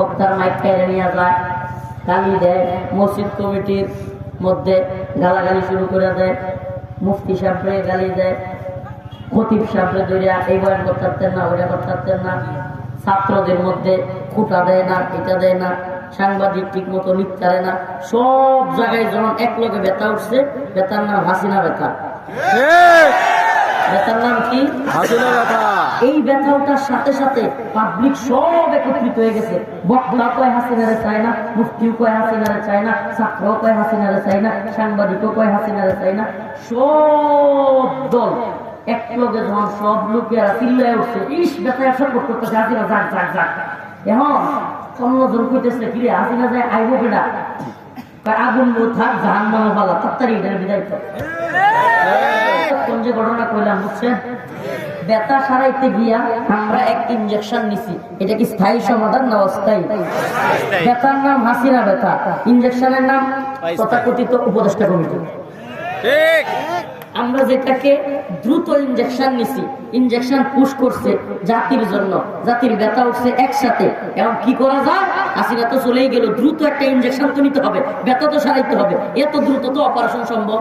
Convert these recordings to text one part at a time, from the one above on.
বক্তার মাইক কেড়ে নিয়ে যায়, গালি দেয়, মসজিদ কমিটির মধ্যে গালাগালি শুরু করে দেয়, মুফতি গালি দেয়, খতিব ধরিয়া, এই করতে না, ওইটা করতে না। ছাত্রদের মধ্যে খুঁটা দেয় না এটা দেয় না, সাংবাদিক ঠিক মতো লিখতে না, সব জায়গায় যখন এক লোকে ব্যথা উঠছে, ব্যথার নাম হাসিনা ব্যথা। ব্যথার নাম কি? এই ব্যথা। ওঠার সাথে সাথে পাবলিক সব একত্রিত হয়ে গেছে। বক্তা কয় হাসিনারে চায় না মুফতিও কয় হাসিনারে চায় না ছাত্রও কয় হাসিনারে চায় না সাংবাদিকও কয় হাসিনারে চায় না। সব দল এক লগে যখন সব লোকেরা চিল্লায় উঠছে ইস ব্যথা একশো করতেছে হাসিনা যাক যাক যাক। এখন অন্যজন কইতেছে কিরে হাসিনা যায় আইব বেটা আগুন থাক জাহান নামে পালা তাড়াতাড়ি এটার বিদায় যে ঘটনা কইলাম বুঝছেন? ব্যথা সারাইতে গিয়া আমরা এক ইনজেকশন নিছি। এটা কি স্থায়ী সমাধান না অস্থায়ী? ব্যথার নাম হাসিনা ব্যথা। ইনজেকশনের নাম তথাকথিত উপদেষ্টা কমিটি। আমরা যেটাকে দ্রুত ইনজেকশন নিছি ইনজেকশন পুশ করছে জাতির জন্য। জাতির ব্যথা উঠছে একসাথে। এখন কি করা যায়? হাসিনা তো চলেই গেল। দ্রুত একটা ইনজেকশন তো নিতে হবে। ব্যথা তো সারাইতে হবে। এত দ্রুত তো অপারেশন সম্ভব?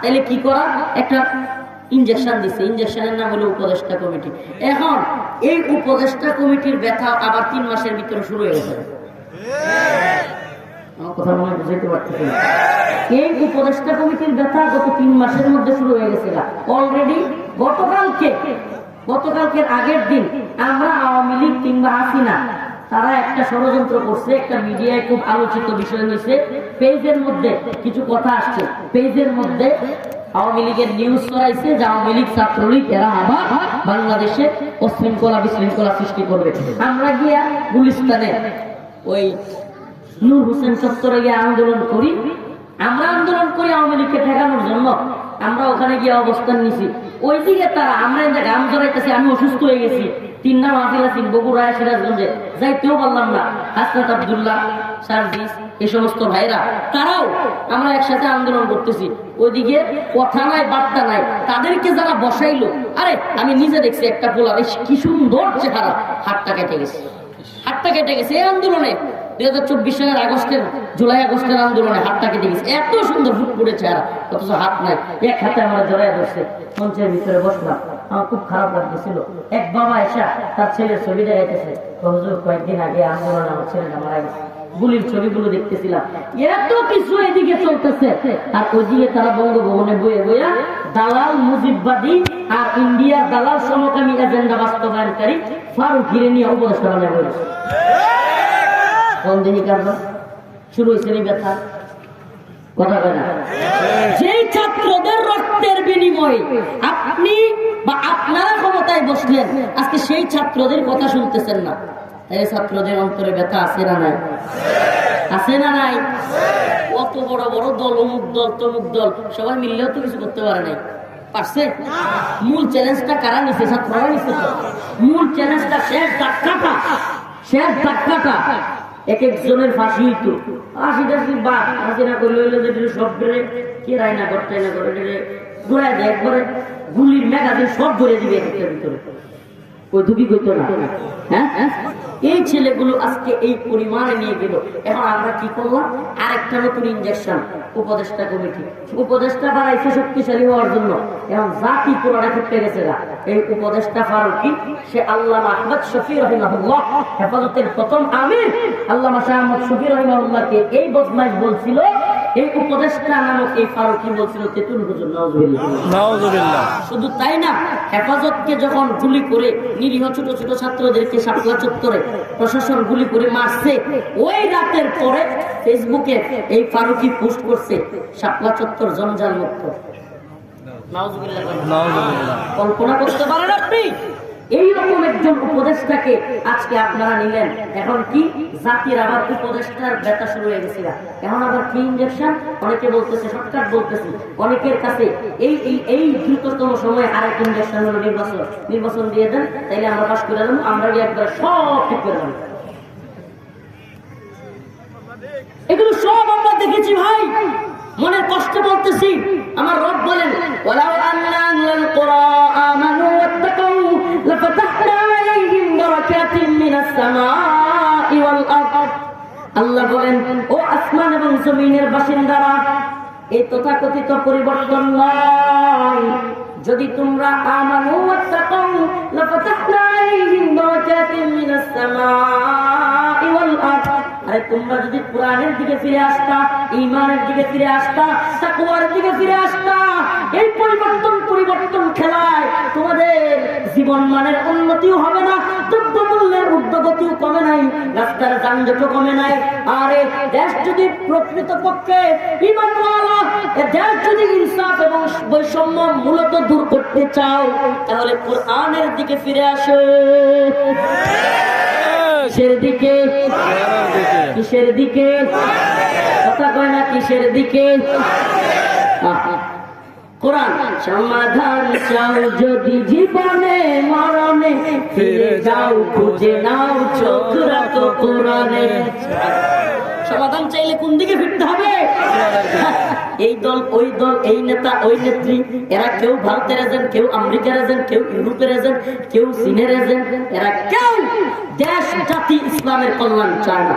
তাহলে কি করা? একটা ইনজেকশন দিছে। ইনজেকশনের নাম হলো উপদেষ্টা কমিটি। এখন এই উপদেষ্টা কমিটির ব্যথা আবার তিন মাসের ভিতরে শুরু হয়ে গেছে। এই উপদেষ্টা কমিটির ব্যথা গত তিন মাসের মধ্যে শুরু হয়ে গেছে অলরেডি গতকালকে, গতকালকের আগের দিন আমরা আওয়ামী লীগ কিংবা হাসিনা তারা একটা ষড়যন্ত্র করছে, একটা মিডিয়ায় খুব আলোচিত বিষয় হয়েছে। পেজের মধ্যে কিছু কথা আসছে। পেজের মধ্যে আওয়ামী লীগের নিউজ ছড়াইছে যে আওয়ামী লীগ ছাত্রলীগ, এরা আবার বাংলাদেশে অশৃঙ্খলা বিশৃঙ্খলা সৃষ্টি করবে। আমরা গিয়া গুলিস্তানে ওই নূর হোসেন চত্বরে গিয়ে আন্দোলন করি। আমরা আন্দোলন করি আওয়ামী লীগকে ঠেকানোর জন্য। আমরা ওখানে গিয়ে অবস্থান নিছি। ওইদিকে তারা, আমরা এই গাম জড়াইতেছি, আমি অসুস্থ হয়ে গেছি। তিন নাম আফিল আছেন বগুড়া, সিরাজগঞ্জে। যাইতেও পারলাম না। হাসনাত আবদুল্লাহ, সার্জিস, এই সমস্ত ভাইরা। তারাও আমরা একসাথে আন্দোলন করতেছি। ওইদিকে কথা নাই, বার্তা নাই। তাদেরকে যারা বসাইলো, আরে, আমি নিজে দেখছি একটা পোলা কি সুন্দর চেহারা। হাতটা কেটে গেছে। হাতটা কেটে গেছে এই আন্দোলনে। দুই হাজার চব্বিশ সালের আগস্টের, জুলাই আগস্টের আন্দোলনে হাতটা কেটে গেছে। এত সুন্দর অথচ হাত নাই। এক হাতে আমার মঞ্চের ভিতরে বসলাম। আমার খুব খারাপ লাগতেছিল। এক বাবা এসা তার ছেলের ছবি দেখাইতেছে। কয়েকদিন আগে আন্দোলনে আমার ছেলেটা মারা গেছে। গুলির ছবিগুলো দেখতেছিলাম। এত কিছু এদিকে চলতেছে। আর ওইদিকে তারা বঙ্গভবনে বয়ে বইয়া দালাল মুজিববাদী আর ইন্ডিয়ার দালাল সমকামী এজেন্ডা বাস্তবায়নকারী ফারুক নিয়ে উপদেষ্টা বানিয়ে বলেছে। কোন দিনই কারণ শুরু হয়েছে ব্যথা? কথা বলে না? ছাত্রদের রক্তের বিনিময়ে আপনি বা আপনারা ক্ষমতায় বসলেন, আজকে সেই ছাত্রদের কথা শুনতেছেন না। তাই ছাত্রদের অন্তরে ব্যথা আছে না নাই? আছে না নাই? কত বড় বড় দল, অমুক দল, তমুক দল, সবাই মিললেও তো কিছু করতে পারে নাই। পারছে? মূল চ্যালেঞ্জটা কারা নিছে? ছাত্ররা নিছে মূল চ্যালেঞ্জটা শেষ ধাক্কাটা শেষ ধাক্কাটা এক একজনের ফাঁসি হইতো ফাঁসি টাসি বাদ না করলে হইল যে সব করে কে রায় না করতে না করে ঘুরাই দেয় একবারে, গুলির ম্যাগাজিন সব ধরে দিবে এক একটার ভিতরে ওই না? হ্যাঁ? এই ছেলেগুলো আজকে এই পরিমাণে নিয়ে গেল। এখন আমরা কি করলাম? আরেকটা নতুন ইঞ্জেকশন উপদেষ্টা কমিটি। উপদেষ্টা বাড়াইছে শক্তিশালী হওয়ার জন্য। এবং জাতি পুরানে করতে গেছে না এই উপদেষ্টা ফারুকি সে আল্লাহ আহমদ শফি রহিমাহুল্লাহ হেফাজতের প্রথম আমির। আল্লাহ শাহ আহমদ শফি রহিমাহুল্লাহকে এই বদমাইশ বলছিল এই উপদেষ্টা নামক এই ফারুকি বলছিল তেতুল হুজুর নাউজুবিল্লাহ। শুধু তাই না হেফাজতকে যখন গুলি করে নিরীহ ছোট ছোট ছাত্রদেরকে শাপলা চত্বরে প্রশাসন গুলি করে মারছে ওই রাতের পরে ফেসবুকে এই ফারুকি পোস্ট করছে শাপলা চত্বর জঞ্জাল মুক্ত কল্পনা করতে পারেন আপনি? এইরকম একজন উপদেষ্টাকে আজকে আপনারা নিলেন। এখন কি? জাতির আবার উপদেষ্টার ব্যথা শুরু হয়ে গেছিল এখন আবার কি ইঞ্জেকশন অনেকে বলতেছে, শর্টকাট বলতেছে। অনেকের কাছে এই এই এই দ্রুততম সময়ে আরেক ইঞ্জেকশন হলো নির্বাচন। নির্বাচন দিয়ে দেন, তাইলে আমরা পাস করে দেবো, আমরা একবার সব ঠিক করে দেবো। এগুলো সব আমরা দেখেছি ভাই। মনের কষ্ট বলতেছি। আমার রব বলেন, ওয়ালাউ আন্না আহলাল আমানু ওয়াত্তাকাউ, লাফাতাহনা আলাইহিম বারাকাতিন মিনাস ওয়াল আরদ। আল্লাহ বলেন, ও আসমান এবং জমিনের বাসিন্দারা, এই তথাকথিত পরিবর্তন নয়। যদি তোমরা আমানু ওয়াত্তাকাউ, লাফাতাহনা আলাইহিম বারাকাতিন মিনাস সামাই ওয়াল আরদ। আরে তোমরা যদি কোরআনের দিকে ফিরে আসতা ঈমানের দিকে ফিরে আসতা, তাকওয়ার দিকে ফিরে আসতা। এই পরিবর্তন পরিবর্তন খেলায় তোমাদের জীবন মানের উন্নতিও হবে না, দ্রব্যমূল্যের ঊর্ধ্বগতিও কমে নাই, রাস্তার যানজটও কমে নাই। আর, দেশ যদি প্রকৃত পক্ষে ইমানওয়ালা দেশ যদি ইনসাফ এবং বৈষম্য মূলত দূর করতে চাও, তাহলে কোরআনের দিকে ফিরে আসো। কিসের দিকে? কিসের দিকে? কথা কয় না কিসের দিকে? সমাধান চাও যদি জীবনে, মরণে ফিরে যাও, খুঁজে নাও চোখ রাখো কোরআনে। সমাধান চাইলে কোন দিকে ফিরতে হবে? এই দল, ওই দল, এই নেতা, ওই নেত্রী, এরা কেউ ভারতের এজেন্ট, কেউ আমেরিকার এজেন্ট, কেউ ইউরোপের এজেন্ট, কেউ চীনের এজেন্ট, এরা কেউ দেশ জাতি ইসলামের কল্যাণ চায় না।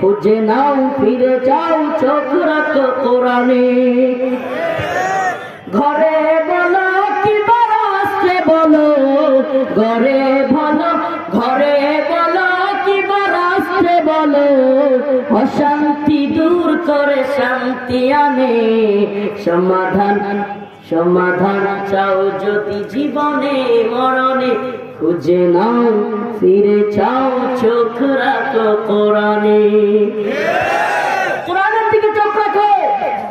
খুঁজে নাও, ফিরে যাও চোখ রাখো কোরআনে। ঘরে বলো, কি বারাস্তে বলো। ঘরে ভালো ঘরে বলো, কি বারাস্তে বলো। অশান্তি দূর করে শান্তি আনে। সমাধান সমাধান চাও যদি জীবনে, মরণে। খুঁজে নাও, ফিরে চাও রাখো কোরআনে। কোরআনের দিকে চোখ রাখো।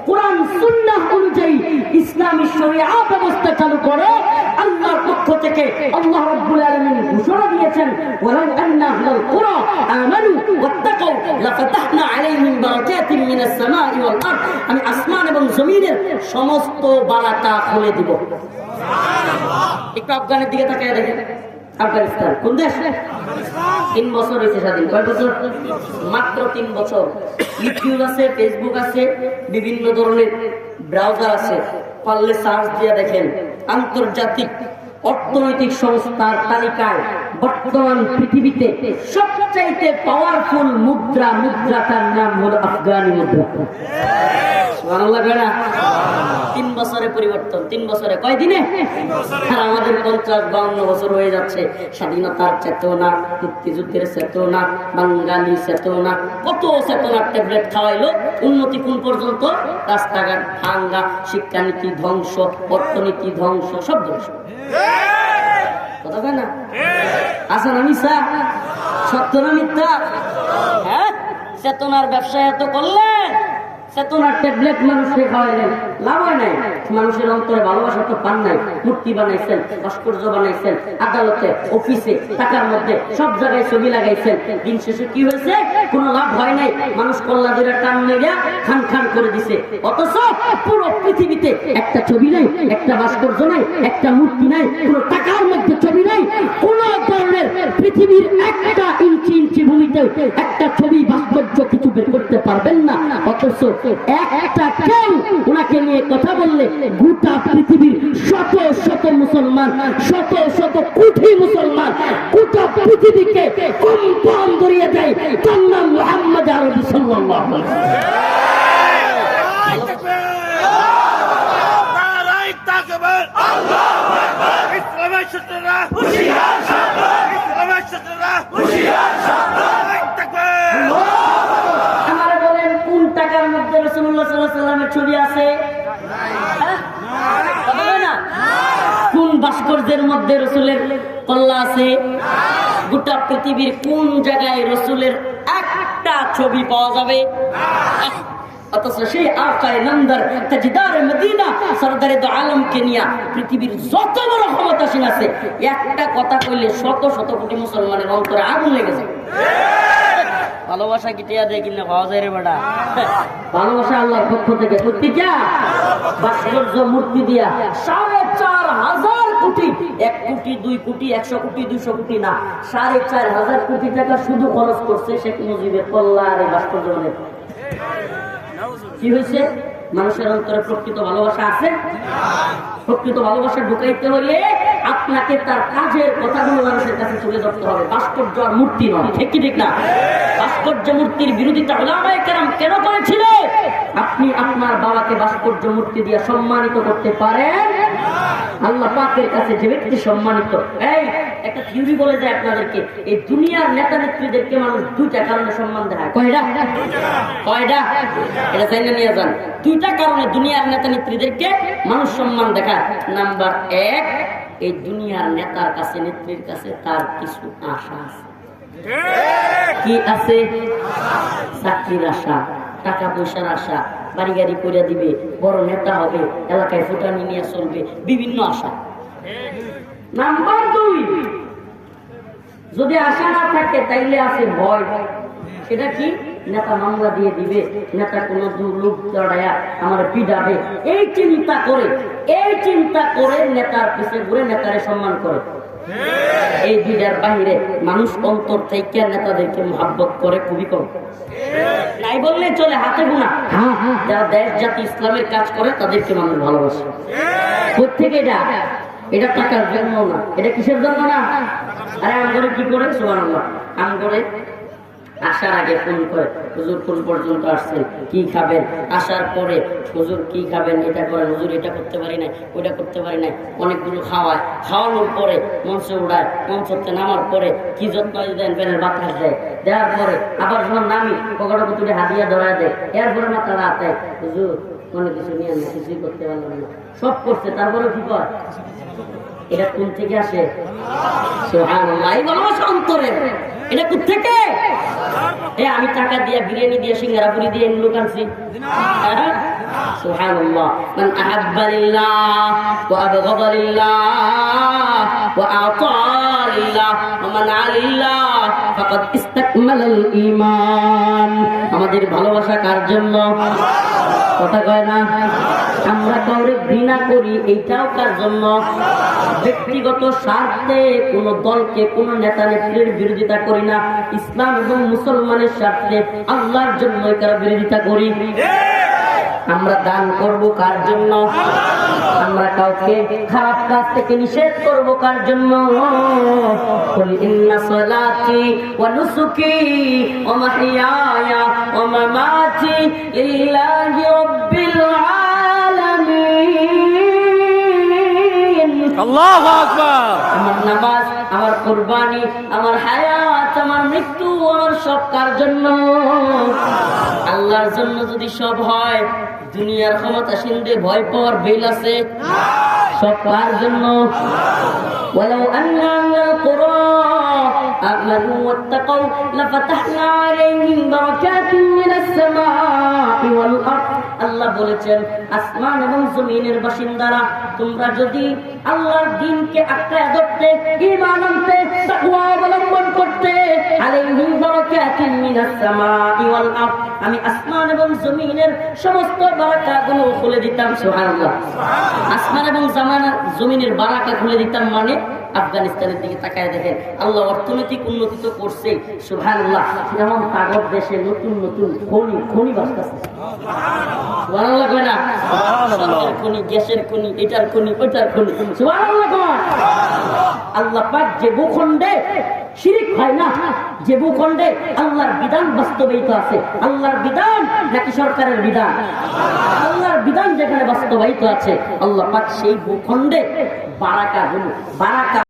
কোরআন সুন্নাহ অনুযায়ী ইসলামী শরিয়া ব্যবস্থা চালু করো। আমি আসমান এবং জমিনের সমস্ত বারাকা খুলে দিব। একটু আফগানের দিকে তাকিয়ে দেখেন। আফগানিস্তান। কোন দেশ? তিন বছর হয়েছে স্বাধীন। কয় বছর? মাত্র তিন বছর। ইউটিউব আছে ফেসবুক আছে, বিভিন্ন ধরনের ব্রাউজার আছে। পারলে সার্চ দিয়ে দেখেন। আন্তর্জাতিক অর্থনৈতিক সংস্থার তালিকায় বর্তমান পৃথিবীতে সবচাইতে পাওয়ারফুল মুদ্রা মুদ্রাটার নাম হলো আফগানি মুদ্রা? তিন বছরে পরিবর্তন, তিন বছরে আমাদের বছর হয়ে যাচ্ছে, স্বাধীনতার চেতনা, মুক্তিযুদ্ধের চেতনা চেতনা, কত ট্যাবলেট খাওয়াইলো, উন্নতি কোন পর্যন্ত? রাস্তাঘাট ভাঙ্গা শিক্ষানীতি ধ্বংস, অর্থনীতি ধ্বংস, সব ধ্বংস। কথা সত্য না মিথ্যা? হ্যাঁ? চেতনার ব্যবসা এত করলেন চেতনার ট্যাবলেট মানুষকে লাভ হয় নাই। মানুষের অন্তরে ভালোবাসা তো পান নাই, মূর্তি বানাইছেন, ভাস্কর্য বানাইছেন, আদালতে, অফিসে, টাকার মধ্যে, সব জায়গায় ছবি লাগাইছেন। দিন শেষে কি হয়েছে? লাভ হয় নাই। মানুষ কল্লা টান খান খান করে দিছে। অথচ পুরো পৃথিবীতে একটা ছবি নাই, একটা ভাস্কর্য নাই, একটা মূর্তি নাই, কোনো টাকার মধ্যে ছবি নাই। কোন ধরনের পৃথিবীর একটা ইঞ্চি ইঞ্চি ভূমিতে একটা ছবি ভাস্কর্য কিছু বের করতে পারবেন না। অথচ একটা কেউ ওনাকে নিয়ে কথা বললে গোটা পৃথিবীর শত শত মুসলমান, শত শত কোটি মুসলমান গোটা পৃথিবীকে কম্পন ধরিয়ে দেয় তার নাম মোহাম্মদ আরবি সাল্লাল্লাহু আল্লাহু সাবধান নারাই তাকবীর আমার বলেন কোন টাকার মধ্যে রসুল্লাহ সাল্লাহ সাল্লামের ছবি আছে? কোন ভাস্কর্যের মধ্যে রসুলের কল্লা আছে? গোটা পৃথিবীর কোন জায়গায় রসুলের একটা ছবি পাওয়া যাবে? অথচ সেই পৃথিবীর যত বড় আছে, একটা কথা কইলে শত শত কোটি মুসলমানের অন্তরে আগুন লেগেছে ভালোবাসা কি টিয়া দেয় পাওয়া যায় রে বেটা। ভালোবাসা আল্লাহর পক্ষ থেকে। প্রতিটা ভাস্কর্য মূর্তি দিয়া। সাড়ে চার হাজার কোটি, এক কোটি, দুই কোটি, একশো কোটি কোটি না চার হাজার কোটি টাকা শুধু খরচ করছে কি হয়েছে? মানুষের অন্তরে প্রকৃত ভালোবাসা আছে? প্রকৃত ভালোবাসা ঢুকাইতে হলে আপনাকে তার কাজের কথাগুলো মানুষের কাছে তুলে ধরতে হবে। ভাস্কর্য আর মূর্তি নয়, ঠিক কি ঠিক না? ভাস্কর্য মূর্তির বিরোধিতা ওলামায়ে কেরাম কেন করেছিল? আপনি আপনার বাবাকে ভাস্কর্য মূর্তি দিয়ে সম্মানিত করতে পারেন? আল্লাহ পাকের কাছে যে ব্যক্তি সম্মানিত, এই, একটা থিওরি বলে যায় আপনাদেরকে, এই দুনিয়ার নেতা নেত্রীদেরকে মানুষ দুইটা কারণে সম্মান দেয়। কয়টা? কয়টা? এটা জানিয়ে নিয়ে যান। দুইটা কারণে দুনিয়ার নেতা নেত্রীদেরকে মানুষ সম্মান দেখায়। নাম্বার এক এই দুনিয়ার নেতার কাছে নেত্রীর কাছে তার কিছু আশা আছে। কি আছে? চাকরির আশা টাকা পয়সার আশা বাড়ি গাড়ি করে দিবে বড় নেতা হবে এলাকায় ফুটানি নিয়ে চলবে বিভিন্ন আশা। নাম্বার দুই যদি আশা না থাকে তাইলে আছে ভয়। সেটা কি? নেতা মামলা দিয়ে দিবে নেতা কোনো লোক চড়াইয়া আমার পিডাবে এই চিন্তা করে। এই চিন্তা করে নেতার পিছে ঘুরে নেতারে সম্মান করে। এই দুইটার বাহিরে মানুষ অন্তর থেকে নেতাদেরকে মহাব্বত করে খুবই কম। নাই বললে চলে হাতে গুণা যারা দেশ, জাতি, ইসলামের কাজ করে, তাদেরকে মানুষ ভালোবাসে। কোথেকে এটা? এটা টাকার জন্য না। এটা কিসের জন্য না? আরে আমগরে কি করে? সোমান আমগরে আসার আগে ফোন করে, হুজুর কোন পর্যন্ত আসছেন, কি খাবেন? আসার পরে, হুজুর, কি খাবেন? এটা করেন হুজুর, এটা করতে পারি নাই, ওইটা করতে পারি নাই। অনেকগুলো খাওয়ায়। খাওয়ানোর পরে মঞ্চে উড়ায় মঞ্চতে নামার পরে কি যত্ন দেন বেনের বাতাস দেয়। দেওয়ার পরে আবার যখন নামি, পকেটে পুতুলে হাতিয়া ধরায় দেয়। এরপরে মাথা রাতে, হুজুর, কোনো কিছু নিয়ে না কিছুই করতে পারলাম না। সব করছে তারপরে কি কর এটা কোন থেকে আসে? ভালোবাসা অন্তরে এটা কোথ থেকে? আমি টাকা দিয়ে বিরিয়ানি দিয়ে সিঙ্গারা পুরি দিয়ে লিল্লাহ ফাকাদ আমাদের ভালোবাসা কার জন্য? কথা কয় না? আমরা কাউরে ঘৃণা করি, এইটাও কার জন্য? ব্যক্তিগত স্বার্থে কোন দলকে, কোন নেতা নেত্রীর বিরোধিতা করি না। ইসলাম এবং মুসলমানের স্বার্থে আল্লাহর জন্য কারও বিরোধিতা করি? আমরা দান করব কার জন্য? আমরা কাউকে খারাপ কাজ থেকে নিষেধ করব কার জন্য? কুল ইন্না সালাতি ওয়া নুসুকি ও মাহইয়ায়া ও মামাতি লিল্লাহি রাব্বিল আলামিন। আল্লাহু আকবার। আমার নামাজ আমার কুরবানি আমার হায়াত আমার মৃত্যু আমার সব কার জন্য? আল্লাহর জন্য যদি সব হয় দুনিয়ার ক্ষমতাসীনদের ভয় পাওয়ার বেল আছে সব কার জন্য ولو أن أهل القرى آمنوا واتقوا لفتحنا عليهم بركات من السماء والأرض আল্লাহ বলেছেন, আসমান এবং জমিনের বাসিন্দারা, তোমরা যদি আল্লাহর দিনকে আঁকড়ে ধরতে, ঈমান আনতে অবলম্বন করতে আমি আসমান এবং জমিনের সমস্ত বারাকাগুলো খুলে দিতাম, সুবহানাল্লাহ। আসমান এবং জামানা জমিনের বারাকা খুলে দিতাম মানে আফগানিস্তানের দিকে তাকায় দেখেন। আল্লাহ অর্থনৈতিক উন্নতি তো করছে সুবহানাল্লাহ। যেমন কাগজ দেশে নতুন নতুন খনি খনি বাঁচতেছে। সুবহানাল্লাহ কয় না? সোনার খনি গ্যাসের খনি এটার খনি ওইটার খনি। আল্লাহ পাক যে ভূখণ্ডে শিরিক হয় না যে ভূখণ্ডে আল্লাহর বিধান বাস্তবায়িত আছে আল্লাহর বিধান নাকি সরকারের বিধান? আল্লাহর বিধান যেখানে বাস্তবায়িত আছে আল্লাহ পাক সেই ভূখণ্ডে বারাকা হলো বারাকা।